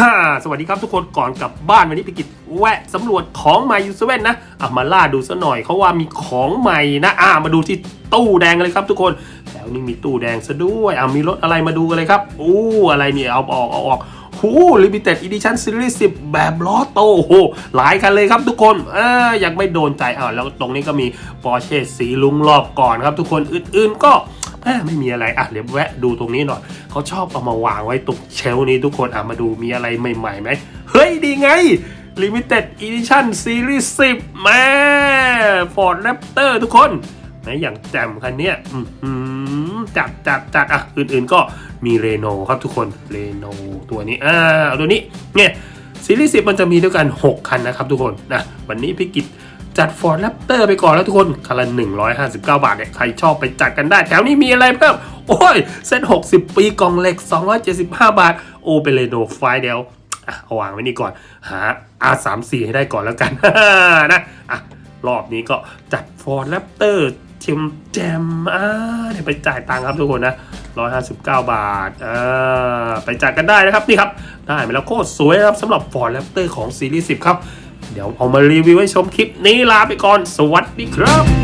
ฮ่าสวัสดีครับทุกคนก่อนกลับบ้านวันนี้พี่กิจแวะสำรวจของใหม่ยูเซเว่นนะอะมาล่าดูซะหน่อยเขาว่ามีของใหม่นะอะมาดูที่ตู้แดงเลยครับทุกคนแล้วนี่มีตู้แดงซะด้วยอะมีรถอะไรมาดูกันเลยครับอู้อะไรเนี่ยเอาออกเอาออกหูลิมิเต็ดอีดิชั่นซีรีส์10แบบล้อโตโอ้โหหลายคันเลยครับทุกคนเออยังไม่โดนใจอะแล้วตรงนี้ก็มีปอร์เช่สีลุงรอบก่อนครับทุกคนอื่นๆก็ แม่ไม่มีอะไรอะเดี๋ยวแวะดูตรงนี้หน่อยเขาชอบเอามาวางไว้ตรงเชลนี้ทุกคนอะมาดูมีอะไรใหม่ๆไหมเฮ้ยดีไง Limited Edition Series 10แม่ Ford Raptor ทุกคนแม่อย่างแจ่มคันเนี้ยจัดจัดจัดอะ อื่นๆก็มีเรโนครับทุกคนเรโนตัวนี้ อ่าเอาตัวนี้เนี่ยซีรีส์10 มันจะมีด้วยกัน 6 คันนะครับทุกคนนะวันนี้พี่กิจ จัด Ford Raptor ไปก่อนแล้วทุกคนคันละ159 บาทเนี่ยใครชอบไปจัดกันได้ แถวนี้มีอะไรเพิ่ม โอ้ยเส้น60 ปีกล่องเหล็ก 275 บาท โอเปเรโนไฟเดียวอะเอาวางไว้นี่ก่อน หา R34 ให้ได้ก่อนแล้วกันนะอะรอบนี้ก็จัด Ford Raptor เทียมแจมอ่าเดี๋ยวไปจ่ายตังค์ครับทุกคนนะ 159 บาทอ่าไปจ่ายกันได้นะครับ นี่ครับ ได้มาแล้วโคตรสวยนะครับสำหรับ Ford Raptor ของซีรีส์10 ครับ เดี๋ยวเอามารีวิวให้ชมคลิปนี้ลาไปก่อน สวัสดีครับ